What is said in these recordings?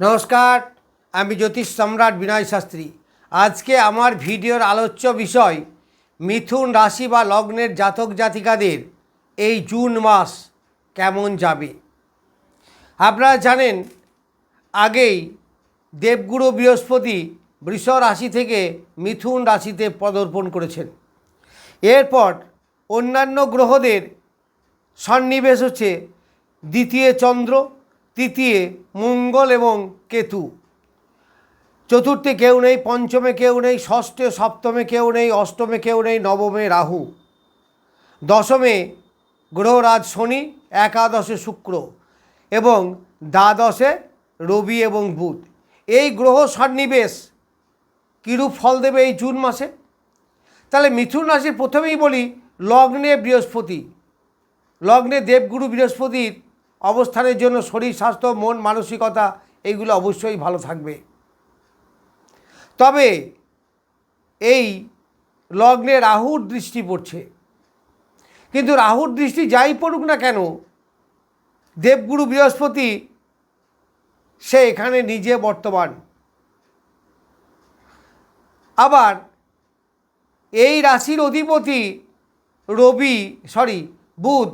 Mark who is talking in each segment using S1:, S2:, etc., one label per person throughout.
S1: নমস্কার, আমি জ্যোতিষ সম্রাট বিনয় শাস্ত্রী। আজকে আমার ভিডিওর আলোচ্য বিষয়, মিথুন রাশি বা লগ্নের জাতক জাতিকাদের এই জুন মাস কেমন যাবে? আপনারা জানেন, আগেই দেবগুরু বৃহস্পতি বৃষ রাশি থেকে মিথুন রাশিতে পদর্পণ করেছেন। এরপর অন্যান্য গ্রহদের সন্নিবেশ হচ্ছে দ্বিতীয় চন্দ্র তৃতীয় মঙ্গল এবং কেতু। চতুর্থে কেউ নেই, পঞ্চমে কেউ নেই, ষষ্ঠে, সপ্তমে কেউ নেই, অষ্টমে কেউ নেই, নবমে রাহু। দশমে গ্রহরাজ শনি, একাদশে শুক্র এবং দ্বাদশে রবি এবং বুধ। এই গ্রহ সন্নিবেশ কীরূপ ফল দেবে এই জুন মাসে? তাহলে মিথুন রাশির প্রথমেই বলি, লগ্নে বৃহস্পতি। লগ্নে দেবগুরু বৃহস্পতির অবস্থানের জন্য শরীর, স্বাস্থ্য, মন, মানসিকতা, এইগুলো অবশ্যই ভালো থাকবে। তবে এই লগ্নে রাহুর দৃষ্টি পড়ছে। কিন্তু রাহুর দৃষ্টি যাই পড়ুক না কেন, দেবগুরু বৃহস্পতি, সে এখানে নিজে বর্তমান। আবার এই রাশির অধিপতি রবি সরি বুধ,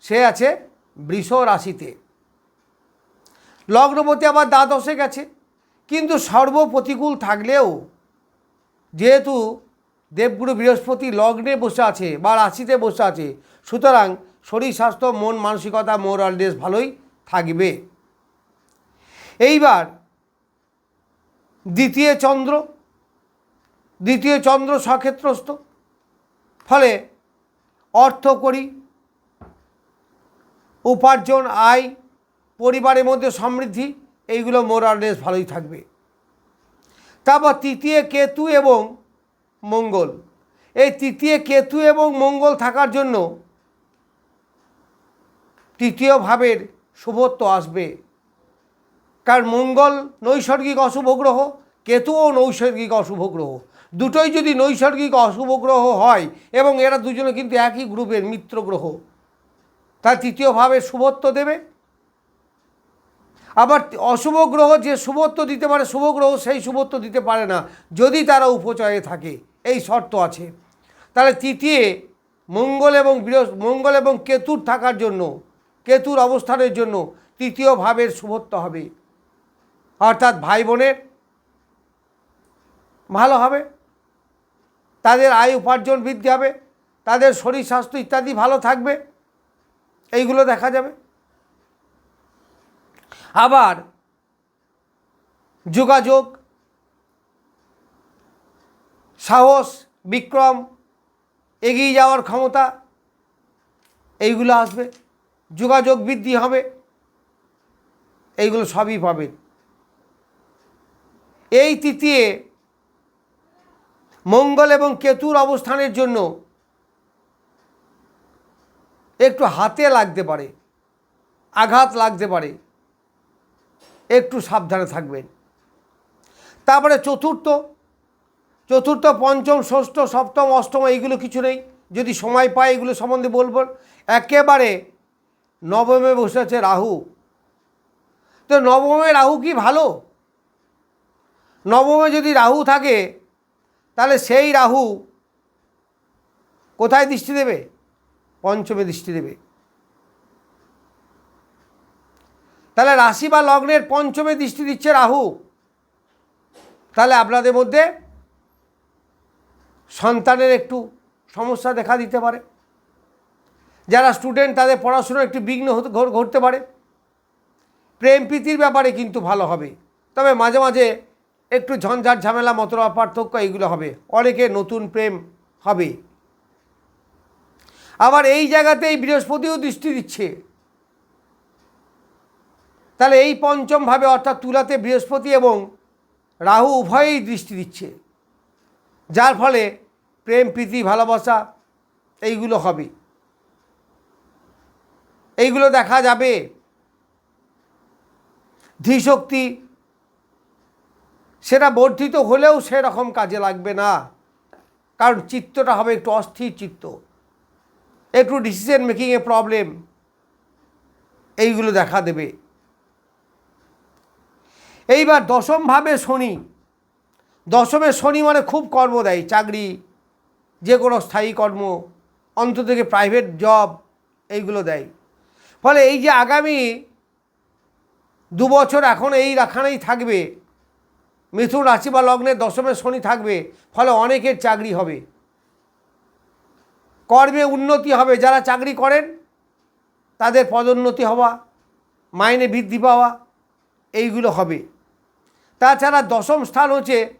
S1: সে আছে বৃষ রাশিতে। লগ্নপতি আবার দ্বাদশে গেছে, কিন্তু সর্ব প্রতিকূল থাকলেও যেহেতু দেবগুরু বৃহস্পতি লগ্নে বসে আছে বা রাশিতে বসে আছে, সুতরাং শরীর, স্বাস্থ্য, মন, মানসিকতা মোরাল ডেস ভালোই থাকবে। এইবার দ্বিতীয় চন্দ্র দ্বিতীয় চন্দ্র সক্ষেত্রস্থ, ফলে অর্থ করি উপার্জন, আয়, পরিবারের মধ্যে সমৃদ্ধি, এইগুলো মোরালেস ভালোই থাকবে। তারপর তৃতীয় কেতু এবং মঙ্গল। এই তৃতীয় কেতু এবং মঙ্গল থাকার জন্য তৃতীয় ভাবের শুভত্ব আসবে। কারণ মঙ্গল নৈসর্গিক অশুভ গ্রহ কেতুও নৈসর্গিক অশুভ গ্রহ। দুটোই যদি নৈসর্গিক অশুভ গ্রহ হয়, এবং এরা দুজনে কিন্তু একই গ্রুপের মিত্র গ্রহ। তার তৃতীয়ভাবে শুভত্ব দেবে। আবার অশুভ গ্রহ যে শুভত্ব দিতে পারে, শুভ গ্রহ সেই শুভত্ব দিতে পারে না, যদি তারা উপচয়ে থাকে, এই শর্ত আছে। তাহলে তৃতীয়, মঙ্গল এবং বৃহস্ মঙ্গল এবং কেতুর থাকার জন্য, কেতুর অবস্থানের জন্য তৃতীয় ভাবের শুভত্ব হবে। অর্থাৎ ভাই বোনের ভালো হবে, তাদের আয় উপার্জন বৃদ্ধি হবে, তাদের শরীর স্বাস্থ্য ইত্যাদি ভালো থাকবে এইগুলো দেখা যাবে। আবার যোগাযোগ, সাহস, বিক্রম, এগিয়ে যাওয়ার ক্ষমতা, এইগুলো আসবে। যোগাযোগ বৃদ্ধি হবে, এইগুলো সবই পাবেন। এই তৃতীয় মঙ্গল এবং কেতুর অবস্থানের জন্য একটু হাতে লাগতে পারে, আঘাত লাগতে পারে, একটু সাবধানে থাকবেন। তারপরে চতুর্থ চতুর্থ, পঞ্চম, ষষ্ঠ, সপ্তম, অষ্টম, এইগুলো কিছু নেই। যদি সময় পায় এগুলো সম্বন্ধে বলব। একেবারে নবমে বসে আছে রাহু। তো নবমে রাহু কি ভালো? নবমে যদি রাহু থাকে, তাহলে সেই রাহু কোথায় দৃষ্টি দেবে? পঞ্চমে দৃষ্টি দেবে। তাহলে রাশি বা লগ্নের পঞ্চমে দৃষ্টি দিচ্ছে রাহু। তাহলে আপনাদের মধ্যে সন্তানের একটু সমস্যা দেখা দিতে পারে। যারা স্টুডেন্ট, তাদের পড়াশুনো একটু বিঘ্ন ঘটতে পারে। প্রেম প্রীতির ব্যাপারে কিন্তু ভালো হবে। তবে মাঝে মাঝে একটু ঝঞ্ঝাট ঝামেলা মতরা পার্থক্য, এইগুলো হবে। অনেকে নতুন প্রেম হবে। আবার এই জায়গাতেই বৃহস্পতিও দৃষ্টি দিচ্ছে। তাহলে এই পঞ্চমভাবে অর্থাৎ তুলাতে বৃহস্পতি এবং রাহু উভয়েই দৃষ্টি দিচ্ছে। যার ফলে প্রেম, প্রীতি, ভালোবাসা এইগুলো হবে। এইগুলো দেখা যাবে। ধীশক্তি সেটা বর্ধিত হলেও সেরকম কাজে লাগবে না। কারণ চিত্তটা হবে একটু অস্থির চিত্ত। একটু ডিসিশন মেকিংয়ে প্রবলেম এইগুলো দেখা দেবে। এইবার দশমভাবে শনি। দশমে শনি মানে খুব কর্ম দেয় চাকরি, যে কোনো স্থায়ী কর্ম অন্ত থেকে প্রাইভেট জব এইগুলো দেয়। ফলে এই যে আগামী দু বছর এখন এই রাখানেই থাকবে, মিথুন রাশি বা লগ্নের দশমে শনি থাকবে, ফলে অনেকের চাকরি হবে। কর্মে উন্নতি হবে, যারা চাকরি করেন, তাদের পদোন্নতি হওয়া, মাইনে বৃদ্ধি পাওয়া, এইগুলো হবে। তাছাড়া দশম স্থান হচ্ছে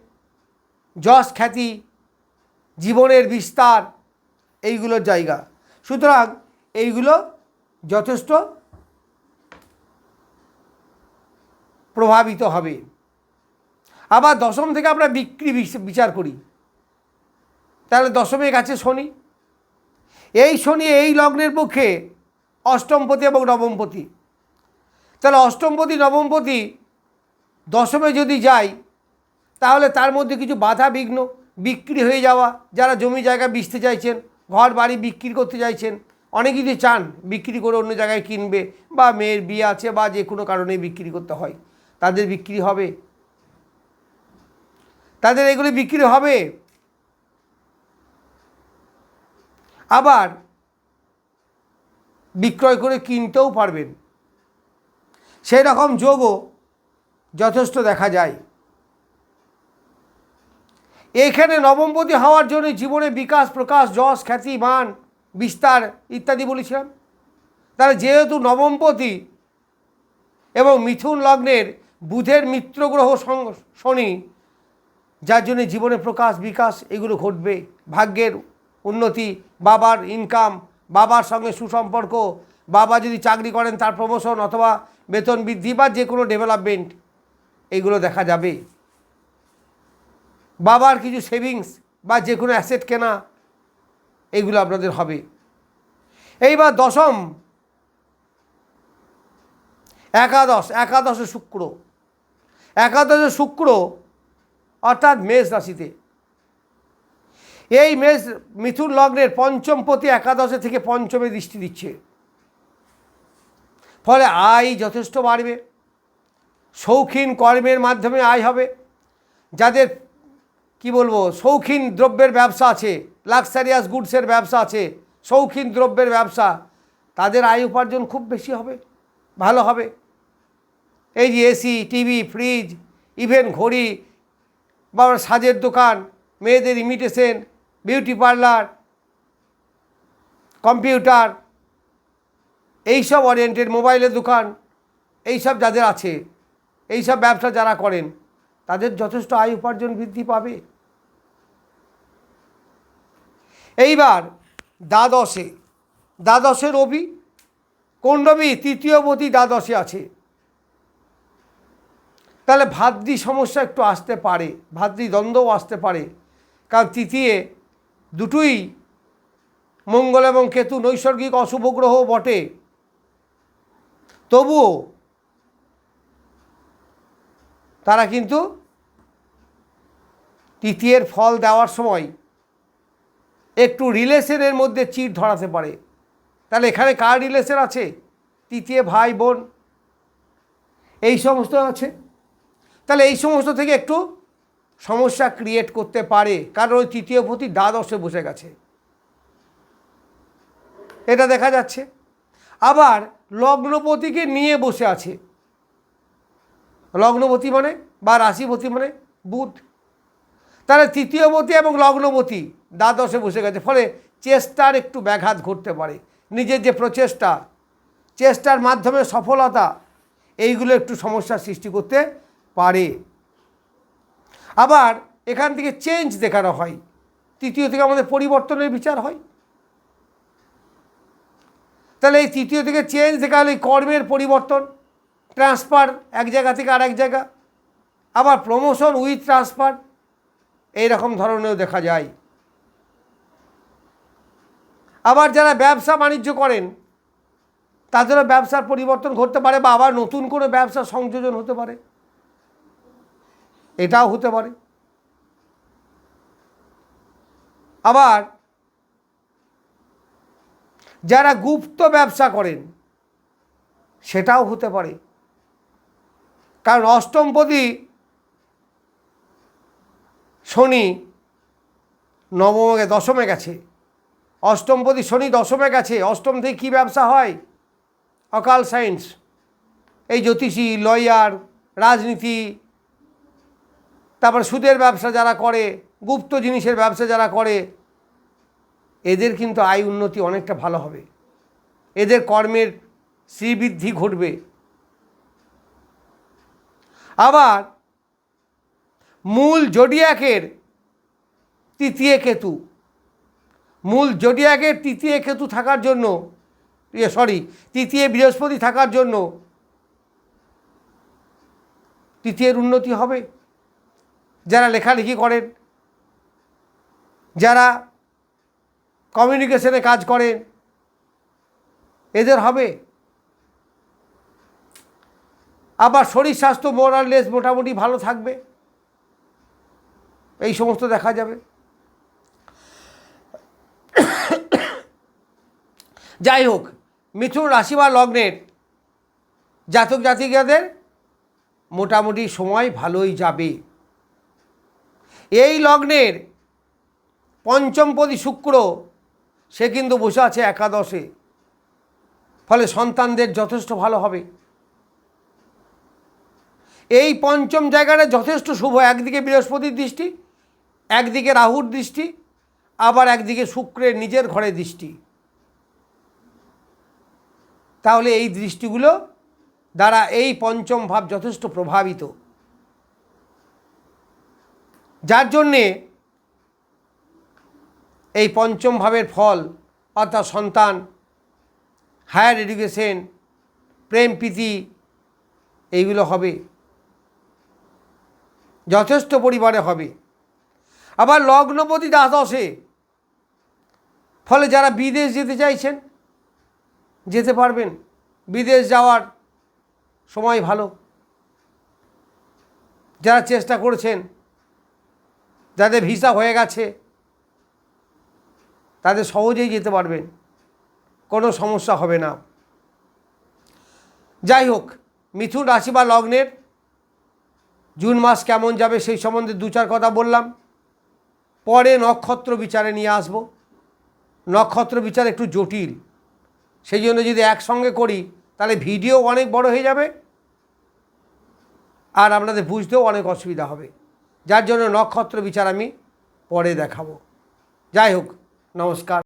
S1: যশ খ্যাতি, জীবনের বিস্তার, এইগুলোর জায়গা। সুতরাং এইগুলো যথেষ্ট প্রভাবিত হবে। আবার দশম থেকে আমরা বিক্রি বিচ- বিচার করি। তাহলে দশমে গেছে শনি। এই শনি এই লগ্নের পক্ষে অষ্টমপতি এবং নবমপতি। তাহলে অষ্টমপতি, নবমপতি দশমে যদি যাই, তাহলে তার মধ্যে কিছু বাধা বিঘ্ন, বিক্রি হয়ে যাওয়া, যারা জমি জায়গা বেচতে চাইছেন, ঘর বাড়ি বিক্রি করতে চাইছেন, অনেকে যদি চান বিক্রি করে অন্য জায়গায় কিনবে বা মেয়ের বিয়ে আছে বা যে কোনো কারণে বিক্রি করতে হয়, তাদের বিক্রি হবে। তাদের এগুলি বিক্রি হবে আবার বিক্রয় করে কিনতেও পারবেন। সেই রকম যোগও যথেষ্ট দেখা যায়। এখানে নবমপতি হওয়ার জন্য জীবনে বিকাশ, প্রকাশ, যশ, খ্যাতি, মান, বিস্তার ইত্যাদি বলেছিলাম। তাহলে যেহেতু নবমপতি এবং মিথুন লগ্নের বুধের মিত্র গ্রহ শনি, যার জন্য জীবনে প্রকাশ, বিকাশ, এগুলো ঘটবে, ভাগ্যের উন্নতি, বাবার ইনকাম বাবার সঙ্গে সুসম্পর্ক, বাবা যদি চাকরি করেন তার প্রমোশন অথবা বেতন বৃদ্ধি বা যে কোনো ডেভেলপমেন্ট এইগুলো দেখা যাবে। বাবার কিছু সেভিংস বা যে কোনো অ্যাসেট কেনা, এইগুলো আপনাদের হবে। এইবার দশম, একাদশ, একাদশে শুক্র। একাদশে শুক্র, অর্থাৎ মেষ রাশিতে। এই মেষ মিথুন লগ্নের পঞ্চম পতি একাদশে থেকে পঞ্চমে দৃষ্টি দিচ্ছে। ফলে আয় যথেষ্ট বাড়বে, শৌখিন কর্মের মাধ্যমে আয় হবে। যাদের, কি বলব, শৌখিন দ্রব্যের ব্যবসা আছে লাক্সারিয়াস গুডসের ব্যবসা আছে, শৌখিন দ্রব্যের ব্যবসা, তাদের আয় উপার্জন খুব বেশি হবে, ভালো হবে। এই যে এসি, টিভি, ফ্রিজ ইভেন ঘড়ি, বা সাজের দোকান, মেয়েদের ইমিটেশন বিউটি পার্লার, কম্পিউটার, এইসব ওরিয়েন্টেড মোবাইলের দোকান, এইসব যাদের আছে, এইসব ব্যবসা যারা করেন, তাদের যথেষ্ট আয় উপার্জন বৃদ্ধি পাবে। এইবার দ্বাদশে দ্বাদশে রবি কোন রবি তৃতীয়বতী দ্বাদশে আছে। তাহলে ভাদ্রি সমস্যা একটু আসতে পারে, ভাদ্রি দ্বন্দ্বও আসতে পারে। কারণ তৃতীয় দুটোই মঙ্গল এবং কেতু নৈসর্গিক অশুভ গ্রহ বটে। তবুও তারা কিন্তু তৃতীয়ের ফল দেওয়ার সময় একটু রিলেশনের মধ্যে চিট ধরাতে পারে। তাহলে এখানে কার রিলেশন আছে? তৃতীয় ভাই, বোন। এই সমস্ত আছে। তাহলে এই সমস্ত থেকে একটু সমস্যা ক্রিয়েট করতে পারে। কারণ ওই তৃতীয় পতি দ্বাদশে বসে গেছে। এটা দেখা যাচ্ছে। আবার লগ্নপতিকে নিয়ে বসে আছে। লগ্নপতি মানে বা রাশিপতি মানে বুধ। তাহলে তৃতীয়বতী এবং লগ্নপতি দ্বাদশে বসে গেছে। ফলে চেষ্টার একটু ব্যাঘাত ঘটতে পারে। নিজের যে প্রচেষ্টা, চেষ্টার মাধ্যমে সফলতা, এইগুলো একটু সমস্যার সৃষ্টি করতে পারে। আবার এখান থেকে চেঞ্জ দেখানো হয়। তৃতীয় থেকে আমাদের পরিবর্তনের বিচার হয়। তাহলে এই তৃতীয় থেকে চেঞ্জ দেখা হলে কর্মের পরিবর্তন ট্রান্সফার এক জায়গা থেকে আরেক জায়গা, আবার প্রমোশন উইথ ট্রান্সফার এইরকম ধরনেরও দেখা যায়। আবার যারা ব্যবসা বাণিজ্য করেন তাদেরও ব্যবসার পরিবর্তন ঘটতে পারে বা আবার নতুন করে ব্যবসা সংযোজন হতে পারে। এটাও হতে পারে। আবার যারা গুপ্ত ব্যবসা করেন, সেটাও হতে পারে। কারণ অষ্টমপতি শনি নবমে, দশমে গেছে। অষ্টমপতি শনি দশমে গেছে, অষ্টম থেকে কী ব্যবসা হয়? অকাল সায়েন্স। এই জ্যোতিষী, লয়ার, রাজনীতি তারপর সুদের ব্যবসা যারা করে, গুপ্ত জিনিসের ব্যবসা যারা করে, এদের কিন্তু আয় উন্নতি অনেকটা ভালো হবে। এদের কর্মের শ্রীবৃদ্ধি ঘটবে। আবার মূল জডিয়াকের তৃতীয় কেতু, মূল জডিয়াকের তৃতীয় কেতু থাকার জন্য ইয়ে সরি, তৃতীয় বৃহস্পতি থাকার জন্য তৃতীয়ের উন্নতি হবে। যারা লেখালেখি করেন, যারা কমিউনিকেশনে কাজ করেন, এদের হবে। আবার শরীর স্বাস্থ্য মোরাললেস মোটামুটি ভালো থাকবে। এই সমস্ত দেখা যাবে। যাই হোক, মিথুন রাশি বা লগ্নের জাতক জাতিকাদের মোটামুটি সময় ভালোই যাবে। এই লগ্নের পঞ্চমপদী শুক্র, সে কিন্তু বসে আছে একাদশে। ফলে সন্তানদের যথেষ্ট ভালো হবে। এই পঞ্চম জায়গাটা যথেষ্ট শুভ। একদিকে বৃহস্পতির দৃষ্টি, একদিকে রাহুর দৃষ্টি, আবার একদিকে শুক্রের নিজের ঘরে দৃষ্টি। তাহলে এই দৃষ্টিগুলো দ্বারা এই পঞ্চম ভাব যথেষ্ট প্রভাবিত। যার জন্যে এই পঞ্চম ভাবের ফল, অর্থাৎ সন্তান হায়ার এডুকেশন প্রেম, প্রীতি, এইগুলো হবে। যথেষ্ট পরিমাণে হবে। আবার লগ্নপতি দ্বাদশে, ফলে যারা বিদেশ যেতে চাইছেন, যেতে পারবেন। বিদেশ যাওয়ার সময় ভালো। যারা চেষ্টা করেছেন যাদের ভিসা হয়ে গেছে, তাদের সহজেই যেতে পারবেন। কোনো সমস্যা হবে না। যাই হোক, মিথুন রাশি বা লগ্নের জুন মাস কেমন যাবে সেই সম্বন্ধে দু চার কথা বললাম। পরে নক্ষত্র বিচারে নিয়ে আসব। নক্ষত্র বিচার একটু জটিল। সেই জন্য যদি একসঙ্গে করি, তাহলে ভিডিও অনেক বড় হয়ে যাবে। আর আপনাদের বুঝতেও অনেক অসুবিধা হবে। যার জন্য নক্ষত্র বিচার আমি পরে দেখাবো। যাই হোক নমস্কার।